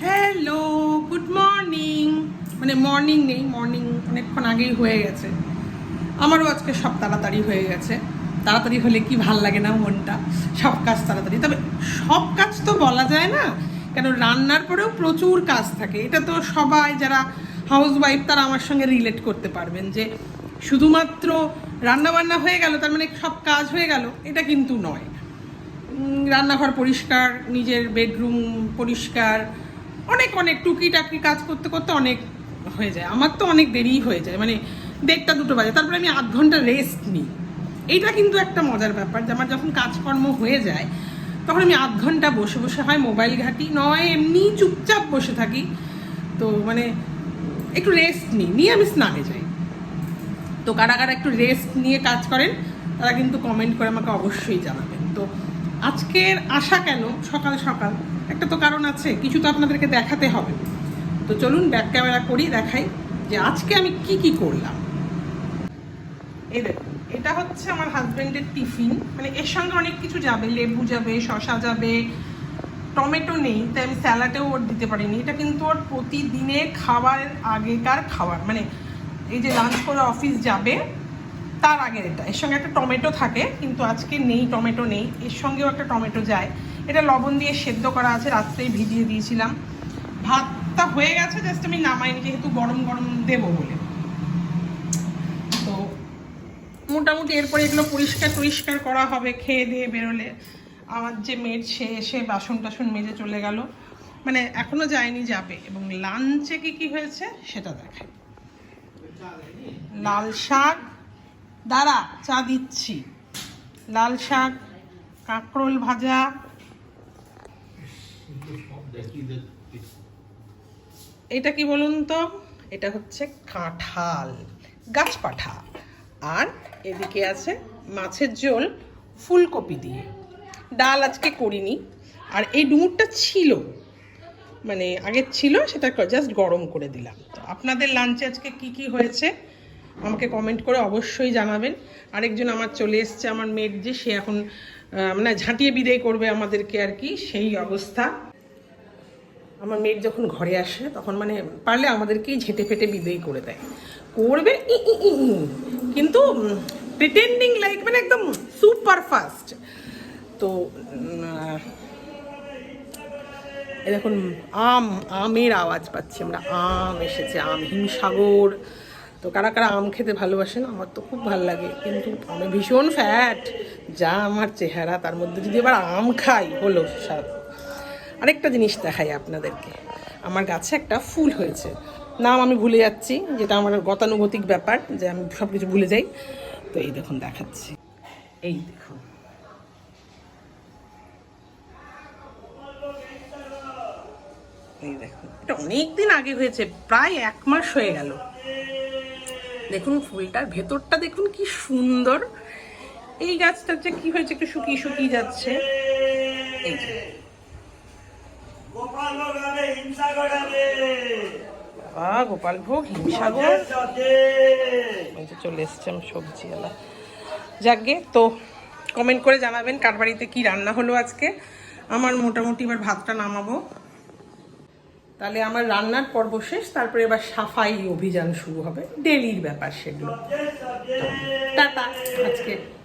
Hello good morning মানে morning নেই morning অনেকক্ষণ আগেই হয়ে গেছে। আমারও আজকে সব তাড়াতাড়ি হয়ে গেছে। তাড়াতাড়ি হলে কি ভালো লাগে না মনটা? সব কাজ তাড়াতাড়ি। তবে সব কাজ তো বলা যায় না। কেন রান্নার পরেও প্রচুর কাজ থাকে। এটা তো সবাই যারা হাউস ওয়াইফ তারা আমার সঙ্গে রিলেট করতে পারবেন যে শুধুমাত্র রান্না বান্না হয়ে গেল, তার মানে সব কাজ হয়ে গেল, এটা কিন্তু নয়। রান্নাঘর পরিষ্কার, নিজের বেডরুম পরিষ্কার অনেক অনেক টুকিটাকি কাজ করতে করতে অনেক হয়ে যায়। আমার তো অনেক দেরিই হয়ে যায় মানে দেড়টা, দুটো বাজে। তারপরে আমি আধ ঘণ্টা রেস্ট নিই। এইটা কিন্তু একটা মজার ব্যাপার যে আমার যখন কাজকর্ম হয়ে যায়, তখন আমি আধ ঘণ্টা বসে বসে হয় মোবাইল ঘাঁটি, নয়, এমনি চুপচাপ বসে থাকি। তো মানে একটু রেস্ট নিই, নিয়ে আমি স্নানে যাই। তো কারা কারা একটু রেস্ট নিয়ে কাজ করেন, তারা কিন্তু কমেন্ট করে আমাকে অবশ্যই জানাবেন। তো আজকের আশা কেন? সকাল সকাল। একটা তো কারণ আছে, কিছু তো আপনাদেরকে দেখাতে হবে। তো চলুন ব্যাক ক্যামেরা করি, দেখাই যে আজকে আমি কি কি করলাম। এই দেখুন, এটা হচ্ছে আমার হাজবেন্ডের টিফিন মানে এর সঙ্গে অনেক কিছু যাবে, লেবু যাবে শশা যাবে, টমেটো নেই, তাই আমি স্যালাডেও ওর দিতে পারিনি। এটা কিন্তু ওর প্রতিদিনের খাবারের আগেকার খাবার মানে এই যে লাঞ্চ করে অফিস যাবে, তার আগের এটা। এর সঙ্গে একটা টমেটো থাকে, কিন্তু আজকে নেই, টমেটো নেই। এর সঙ্গেও একটা টমেটো যায়। এটা লবণ দিয়ে সেদ্ধ করা আছে, রাত্রেই ভিজিয়ে দিয়েছিলাম। ভাতটা হয়ে গেছে জাস্ট আমি নামাইনি, যেহেতু গরম গরম দেবো বলে। তো মোটামুটি এরপরে এগুলো পরিষ্কার টরিষ্কার করা হবে, খেয়ে দিয়ে বেরোলে। আমার যে মেয়ের সে এসে বাসন টাসন মেজে চলে গেল। মানে এখনও যায়নি, যাবে। এবং লাঞ্চে কি কি হয়েছে, সেটা দেখাই। লাল শাক, দাঁড়া, চা দিচ্ছি। লাল শাক, কাঁকরোল ভাজা এটা কি বলুন তো? এটা হচ্ছে কাঁঠাল গাছপাঠা আর এদিকে আছে মাছের ঝোল ফুলকপি দিয়ে। ডাল আজকে করিনি। আর এই ডুমুরটা ছিল। মানে আগের ছিল, সেটা জাস্ট গরম করে দিলাম। তো আপনাদের লাঞ্চে আজকে কি কি হয়েছে, আমাকে কমেন্ট করে অবশ্যই জানাবেন। আরেকজন আমার চলে এসছে, আমার মেয়ের যে সে এখন মানে ঝাঁটিয়ে বিদায় করবে আমাদেরকে আর কি, সেই অবস্থা। আমার মেয়ের যখন ঘরে আসে, তখন মানে পারলে আমাদেরকেই ঝেঁটে ফেটে বিদেই করে দেয়। করবে। কিন্তু প্রিটেন্ডিং লাইক মানে একদম সুপার ফাস্ট তো দেখুন, আম, আমের আওয়াজ পাচ্ছি আমরা। আম এসেছে, আম, হিমসাগর। তো কারা কারা আম খেতে ভালোবাসেন, আমার তো খুব ভালো লাগে। কিন্তু আমি ভীষণ ফ্যাট যা আমার চেহারা, তার মধ্যে যদি আবার আম খাই, হলো স্বাদ। আরেকটা জিনিস দেখাই আপনাদেরকে। আমার গাছে একটা ফুল হয়েছে। নাম আমি ভুলে যাচ্ছি, যেটা আমার গতানুগতিক ব্যাপার, যে আমি সব কিছু ভুলে যাই। তো এই দেখুন, দেখাচ্ছি। এই দেখুন। এই দেখুন। এটা অনেক দিন আগে হয়েছে, প্রায় এক মাস হয়ে গেল। দেখুন ফুলটার ভেতরটা দেখুন কি সুন্দর। এই গাছটা যে কি হয়েছে একটু শুকিয়ে শুকিয়ে যাচ্ছে। গোপাল ভোগ হিমসাগর চলে এসছে আমার সবজিওয়ালা। যাকগে তো কমেন্ট করে জানাবেন কার বাড়িতে কি রান্না হলো আজকে। আমার মোটামুটি এবার ভাতটা নামাবো। তাহলে আমার রান্নার পর্ব শেষ, তারপরে এবার সাফাই অভিযান শুরু হবে। ডেলির ব্যাপার সেগুলো। টাটা, আজকে।